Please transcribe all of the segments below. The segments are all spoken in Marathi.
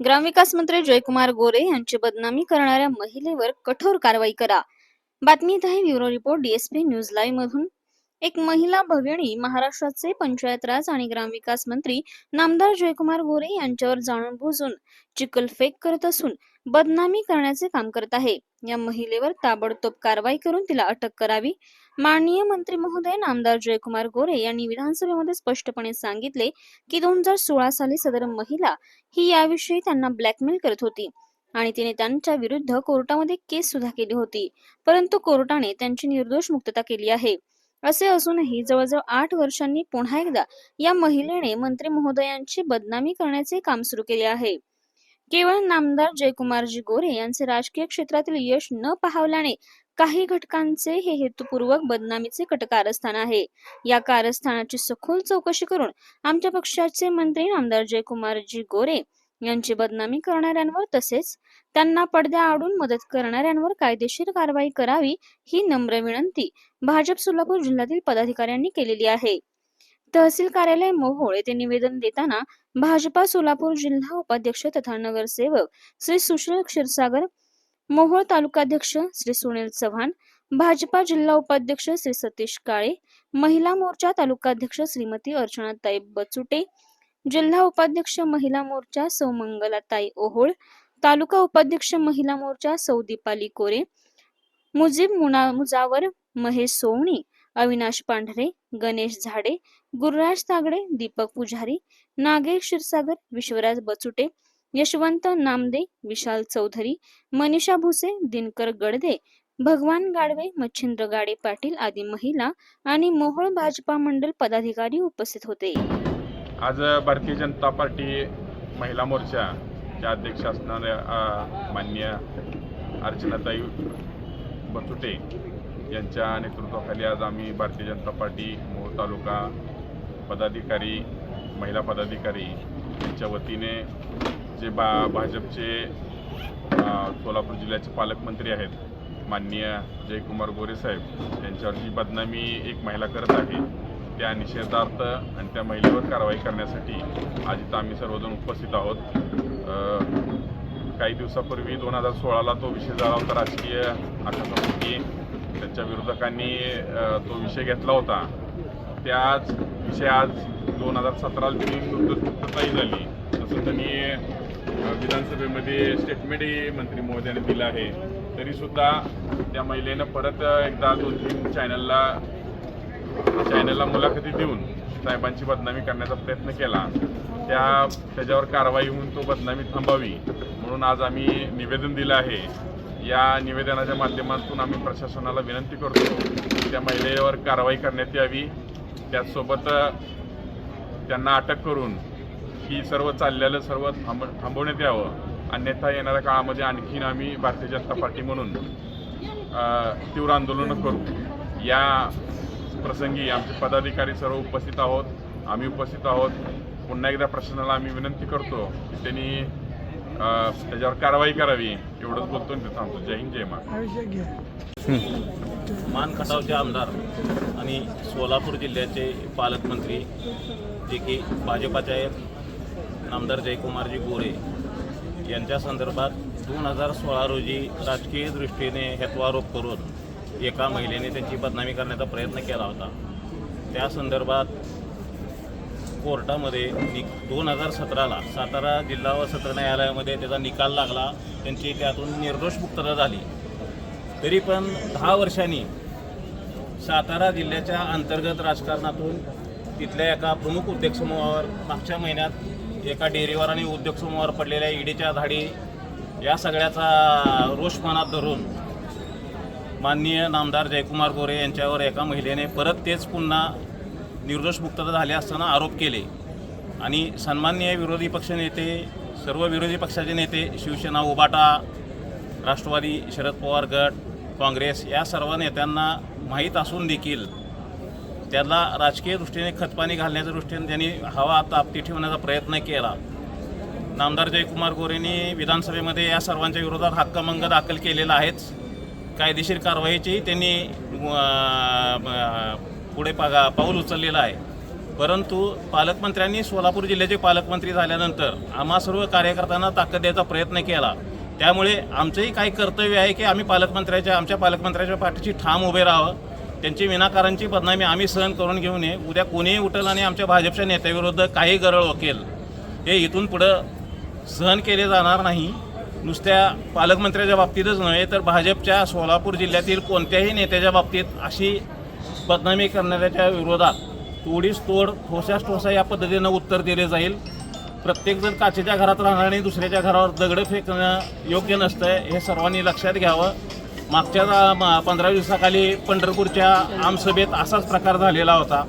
ग्रामविकास मंत्री जयकुमार गोरे यांची बदनामी करणाऱ्या महिलेवर कठोर कारवाई करा. बातमीत आहे bureau report DSP news live मधून. एक महिला भगिणी महाराष्ट्राचे पंचायत राज आणि ग्रामविकास मंत्री नामदार जयकुमार गोरे यांच्यावर जाणून बुजून चिखलफेक करत असून बदनामी करण्याचे काम करत आहे. या महिलेवर ताबडतोब कारवाई करून तिला अटक करावी. माननीय मंत्री महोदय नामदार जयकुमार गोरे यांनी विधानसभेमध्ये स्पष्टपणे सांगितले की दोन हजार सोळा साली सदर महिला ही याविषयी त्यांना ब्लॅकमेल करत होती आणि तिने त्यांच्या विरुद्ध कोर्टामध्ये केस सुद्धा केली होती. परंतु कोर्टाने त्यांची निर्दोष मुक्तता केली आहे. असे असूनही जवळजवळ आठ वर्षांनी पुन्हा एकदा या महिलेने मंत्री महोदयांची बदनामी करण्याचे काम सुरू केले आहे. केवळ नामदार जयकुमारजी गोरे यांचे राजकीय क्षेत्रातील यश न पाहवल्याने काही घटकांचे हे हेतुपूर्वक बदनामीचे कट कारस्थान आहे. या कारस्थानाची सखोल चौकशी करून आमच्या पक्षाचे मंत्री नामदार जयकुमारजी गोरे यांची बदनामी करणाऱ्यांवर तसेच त्यांना पडद्या आडून मदत करणाऱ्यांवर कायदेशीर कारवाई करावी ही नम्र विनंती भाजप सोलापूर जिल्ह्यातील पदाधिकाऱ्यांनी केलेली आहे. तहसील कार्यालय मोहोळ येथे निवेदन देताना भाजपा सोलापूर जिल्हा उपाध्यक्ष तथा नगरसेवक श्री सुशील क्षीरसागर मोहोळ तालुकाध्यक्ष श्री सुनील चव्हाण भाजपा जिल्हा उपाध्यक्ष श्री सतीश काळे महिला मोर्चा तालुकाध्यक्ष श्रीमती अर्चनाताई बचुटे जिल्हा उपाध्यक्ष महिला मोर्चा सौ मंगलाताई ओहोळ तालुका उपाध्यक्ष महिला मोर्चा सौ दीपाली कोरे मुजीब मुना मुजावर महेश सोवणी अविनाश पांढरे गणेश झाडे गुरुराज तागडे दीपक पुजारी नागेश क्षीरसागर विश्वराज बचुटे यशवंत नामदे विशाल चौधरी मनीषा भुसे दिनकर गडदे भगवान गाडवे मच्छिंद्र गाडे पाटील आदी महिला आणि मोहोळ भाजपा मंडल पदाधिकारी उपस्थित होते. आज भारतीय जनता पार्टी महिला मोर्चाच्या अध्यक्ष असणाऱ्या मान्य माननीय अर्चनाताई बचुटे यांच्या नेतृत्वाखाली आज आम्ही भारतीय जनता पार्टी मोहोळ तालुका पदाधिकारी महिला पदाधिकारी यांच्या वतीने जे बा भाजपचे सोलापूर जिल्ह्याचे पालकमंत्री आहेत माननीय जयकुमार गोरे साहेब यांच्यावर जी बदनामी एक महिला करत आहे त्या निषेधार्थ आणि त्या महिलेवर कारवाई करण्यासाठी आज इथं आम्ही सर्वजण उपस्थित आहोत. काही दिवसापूर्वी दोन हजार सोळाला तो विषय झाला होता राजकीय आकाशापोटी त्यांच्या विरोधकांनी तो विषय घेतला होता. त्याच विषय आज दोन हजार सतराला त्यांनी निर्दोषमुक्तताही झाली. तसं त्यांनी विधानसभेमध्ये स्टेटमेंटही मंत्री महोदयाने दिलं आहे. तरीसुद्धा त्या महिलेनं परत एकदा दोन तीन चॅनलला चॅनलला मुलाखती देऊन साहेबांची बदनामी करण्याचा प्रयत्न केला. त्या त्याच्यावर कारवाई होऊन तो बदनामी थांबावी म्हणून आज आम्ही निवेदन दिलं आहे. या निवेदनाच्या माध्यमातून आम्ही प्रशासनाला विनंती करतो त्या महिलेवर कारवाई करण्यात यावी. त्याचसोबत त्यांना अटक करून ही सर्व चाललेलं सर्व थांब थांबवण्यात यावं. अन्यथा येणाऱ्या काळामध्ये आणखीन आम्ही भारतीय जनता पार्टी म्हणून तीव्र आंदोलनं करू. या प्रसंगी आमचे पदाधिकारी सर्व उपस्थित आहोत. आम्ही उपस्थित आहोत. पुन्हा एकदा प्रशासनाला आम्ही विनंती करतो की त्यांनी अ, त्याच्यावर कारवाई करावी. एवढंच बोलतो तिथं आमचं जय हिंद जय मा मान खटावचे आमदार आणि सोलापूर जिल्ह्याचे पालकमंत्री जे की भाजपाचे आहेत नामदार जयकुमारजी गोरे यांच्या संदर्भात दोन हजार सोळा रोजी राजकीय दृष्टीने हेत्वारोप करून एका महिलेने त्यांची बदनामी करण्याचा प्रयत्न केला होता. त्या संदर्भात कोर्टामध्ये नि दोन हजार सतराला सातारा जिल्हा व सत्र न्यायालयामध्ये त्याचा निकाल लागला. त्यांची त्यातून निर्दोष मुक्तता झाली. तरी पण दहा वर्षांनी सातारा जिल्ह्याच्या अंतर्गत राजकारणातून तिथल्या एका प्रमुख उद्योगसमूहावर मागच्या महिन्यात एका डेअरीवर आणि उद्योगसमूहावर पडलेल्या ईडीच्या धाडी या सगळ्याचा रोष मनात धरून माननीय नामदार जयकुमार गोरे यांच्यावर एका महिलेने परत तेच पुन्हा निर्दोष मुक्तता झाले असताना आरोप केले. आणि सन्माननीय विरोधी पक्षनेते सर्व विरोधी पक्षाचे नेते शिवसेना उबाटा राष्ट्रवादी शरद पवार गट काँग्रेस या सर्व नेत्यांना माहीत असून देखील त्याला राजकीय दृष्टीने खतपाणी घालण्याच्या दृष्टीने त्यांनी हवा तापती ठेवण्याचा प्रयत्न केला. नामदार जयकुमार गोरेंनी विधानसभेमध्ये या सर्वांच्या विरोधात हक्कमंग दाखल केलेला आहेच. कायदेशीर कारवाईचीही त्यांनी पुढे पागा पाऊल उचललेलं आहे. परंतु पालकमंत्र्यांनी सोलापूर जिल्ह्याचे पालकमंत्री झाल्यानंतर आम्हा सर्व कार्यकर्त्यांना ताकद द्यायचा प्रयत्न केला. त्यामुळे आमचंही काही कर्तव्य आहे की आम्ही पालकमंत्र्याच्या आमच्या पालकमंत्र्याच्या पाठीशी ठाम उभे राहावं. त्यांची विनाकारांची बदनामी आम्ही सहन करून घेऊ नये. उद्या कोणीही उठल आणि आमच्या भाजपच्या नेत्याविरुद्ध काही गरळ वकेल. हे इथून पुढं सहन केले जाणार नाही. नुसत्या पालकमंत्र्याच्या बाबतीतच नव्हे तर भाजपच्या सोलापूर जिल्ह्यातील कोणत्याही नेत्याच्या बाबतीत अशी बदनामी करणाऱ्याच्या विरोधात तोडीस तोड ठोसास ठोसा या पद्धतीनं उत्तर दिले जाईल. प्रत्येकजण काचेच्या घरात राहणार आणि दुसऱ्याच्या घरावर दगडं फेकणं योग्य नसतं हे सर्वांनी लक्षात घ्यावं. मागच्या पंधरा दिवसाखाली पंढरपूरच्या आमसभेत असाच प्रकार झालेला होता.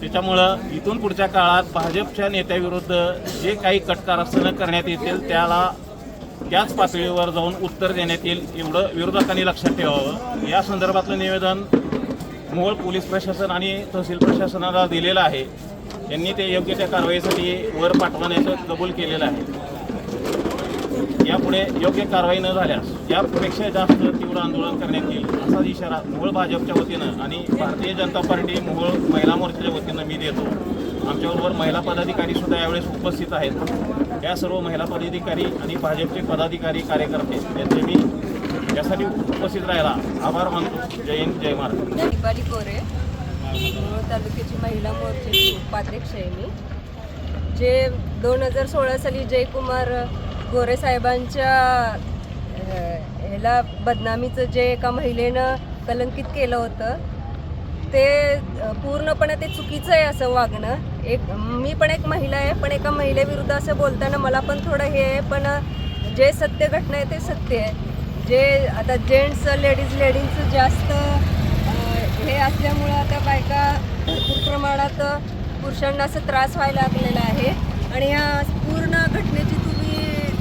त्याच्यामुळं इथून पुढच्या काळात भाजपच्या नेत्याविरुद्ध जे काही कटकारस्थानं करण्यात येतील त्याला त्याच पातळीवर जाऊन उत्तर देण्यात येईल एवढं विरोधकांनी लक्षात ठेवावं. या संदर्भातलं निवेदन मोहोळ पोलीस प्रशासन आणि तहसील प्रशासनाला दिलेलं आहे. यांनी ते योग्य त्या कारवाईसाठी वर पाठवण्याचं कबूल केलेलं आहे. यापुढे योग्य कारवाई न झाल्यास यापेक्षा जास्त तीव्र आंदोलन करण्यात येईल असा इशारा मोहोळ भाजपच्या वतीनं आणि भारतीय जनता पार्टी मोहोळ महिला मोर्चाच्या वतीनं मी देतो. आमच्याबरोबर महिला पदाधिकारी सुद्धा यावेळेस उपस्थित आहेत. या सर्व महिला पदाधिकारी आणि भाजपचे पदाधिकारी कार्यकर्ते यांचे मी यासाठी उपस्थित राहायला आभार मानतो. जय हिंद जय महाराष्ट्र. दीपाली कोरे तालुक्याची महिला मोर्चाची उपाध्यक्ष आहे मी. जे दोन हजार सोळा साली जयकुमार गोरे साहेबांच्या ह्याला बदनामीचं जे एका महिलेनं कलंकित केलं होतं ते पूर्णपणे ते चुकीचं आहे असं वागणं. एक मी पण एक महिला आहे पण एका महिलेविरुद्ध असं बोलताना मला पण थोडं हे आहे पण जे सत्य घटना आहे ते सत्य आहे. जे आता जेंट्स लेडीज लेडीजचं जास्त हे असल्यामुळं आता बायका भरपूर प्रमाणात पुरुषांना असं त्रास व्हायला लागलेला आहे. आणि ह्या पूर्ण घटनेची तुम्ही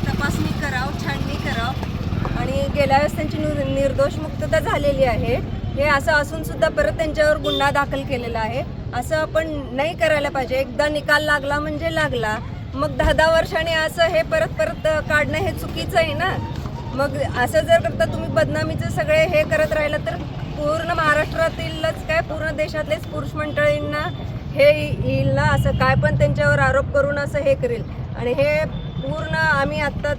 तपासणी कराव छाननी कराव. आणि गेल्या वेळेस त्यांची निर्दोष मुक्तता झालेली आहे. हे असं असून सुद्धा परत त्यांच्यावर गुन्हा दाखल केलेला आहे. असं आपण नाही करायला पाहिजे. एकदा निकाल लागला म्हणजे लागला. मग दहा दहा वर्षाने असं हे परत परत काढणं हे चुकीचं आहे ना? मग असं जर करता तुम्ही बदनामीचं सगळे हे करत राहिलं तर पूर्ण महाराष्ट्रातीलच काय पूर्ण देशातलेच पुरुष मंडळींना हे येईल ना? असं काय पण त्यांच्यावर आरोप करून असं हे करेल. आणि हे पूर्ण आम्ही आत्ता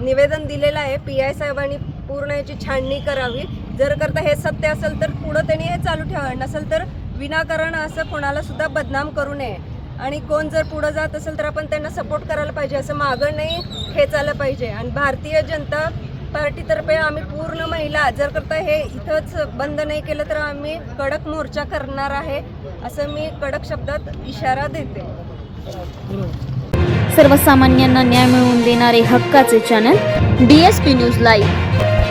निवेदन दिलेलं आहे. पी आय साहेबांनी पूर्ण याची छाननी करावी. जर करता हे सत्य असेल तर पुढं त्यांनी हे चालू ठेवावं. नसेल तर विनाकारण असं कोणाला सुद्धा बदनाम करू नये. आणि कोण जर पुढं जात असेल तर आपण त्यांना सपोर्ट करायला पाहिजे. असं मागं नाही खेचायला पाहिजे. आणि भारतीय जनता पार्टीतर्फे आम्ही पूर्ण महिला जर करता हे इथंच बंद नाही केलं तर आम्ही कडक मोर्चा करणार आहे असं मी कडक शब्दात इशारा देते. सर्वसामान्यांना न्याय मिळवून देणारे हक्काचे channel D S P news live